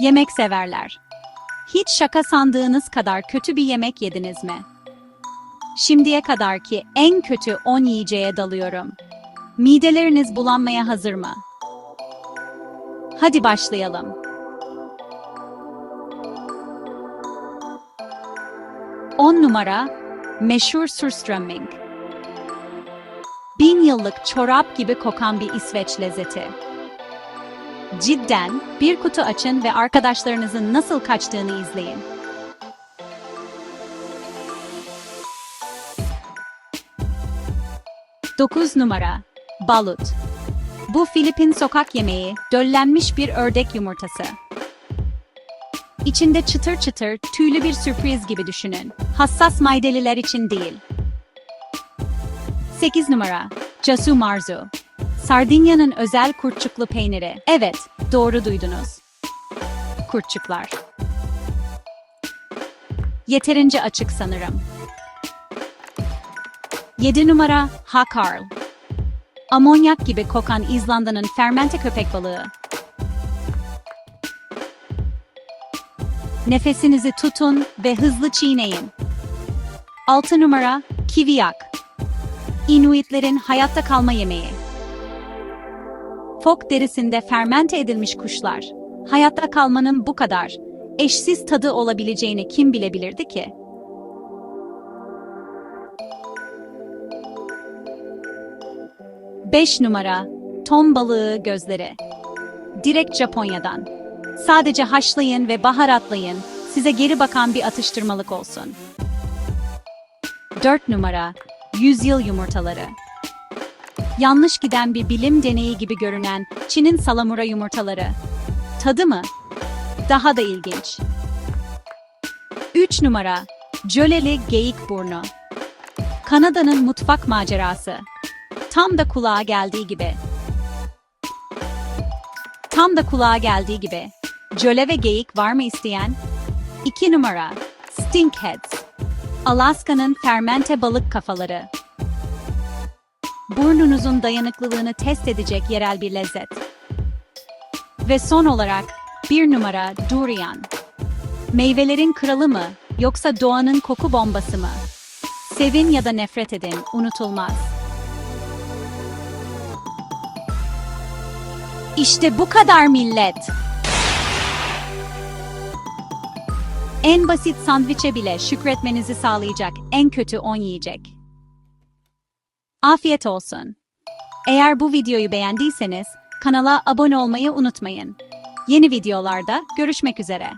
Yemek severler. Hiç şaka sandığınız kadar kötü bir yemek yediniz mi? Şimdiye kadarki en kötü 10 yiyeceğe dalıyorum. Mideleriniz bulanmaya hazır mı? Hadi başlayalım. 10 numara meşhur surströmming. Bin yıllık çorap gibi kokan bir İsveç lezzeti. Cidden bir kutu açın ve arkadaşlarınızın nasıl kaçtığını izleyin. Dokuz numara Balut. Bu Filipin sokak yemeği, döllenmiş bir ördek yumurtası. İçinde çıtır çıtır, tüylü bir sürpriz gibi düşünün. Hassas maydeliler için değil. 8 numara Casu Marzu. Sardinya'nın özel kurtçuklu peyniri. Evet, doğru duydunuz. Kurtçuklar. Yeterince açık sanırım. 7 numara Hakarl. Amonyak gibi kokan İzlanda'nın fermente köpek balığı. Nefesinizi tutun ve hızlı çiğneyin. 6 numara Kiviyak. Inuitlerin hayatta kalma yemeği. Fok derisinde fermente edilmiş kuşlar. Hayatta kalmanın bu kadar eşsiz tadı olabileceğini kim bilebilirdi ki? Beş numara Ton balığı gözleri. Direkt Japonya'dan. Sadece haşlayın ve baharatlayın. Size geri bakan bir atıştırmalık olsun. 4 numara Yüzyıl yumurtaları. Yanlış giden bir bilim deneyi gibi görünen Çin'in salamura yumurtaları. Tadı mı? Daha da ilginç. 3 numara Jöleli geyik burnu. Kanada'nın mutfak macerası. Tam da kulağa geldiği gibi. Tam da kulağa geldiği gibi. Jöle ve geyik var mı isteyen? 2 numara Stinkheads. Alaska'nın fermente balık kafaları. Burnunuzun dayanıklılığını test edecek yerel bir lezzet. Ve son olarak bir numara durian. Meyvelerin kralı mı yoksa doğanın koku bombası mı? Sevin ya da nefret edin, unutulmaz. İşte bu kadar millet. En basit sandviçe bile şükretmenizi sağlayacak en kötü 10 yiyecek. Afiyet olsun. Eğer bu videoyu beğendiyseniz kanala abone olmayı unutmayın. Yeni videolarda görüşmek üzere.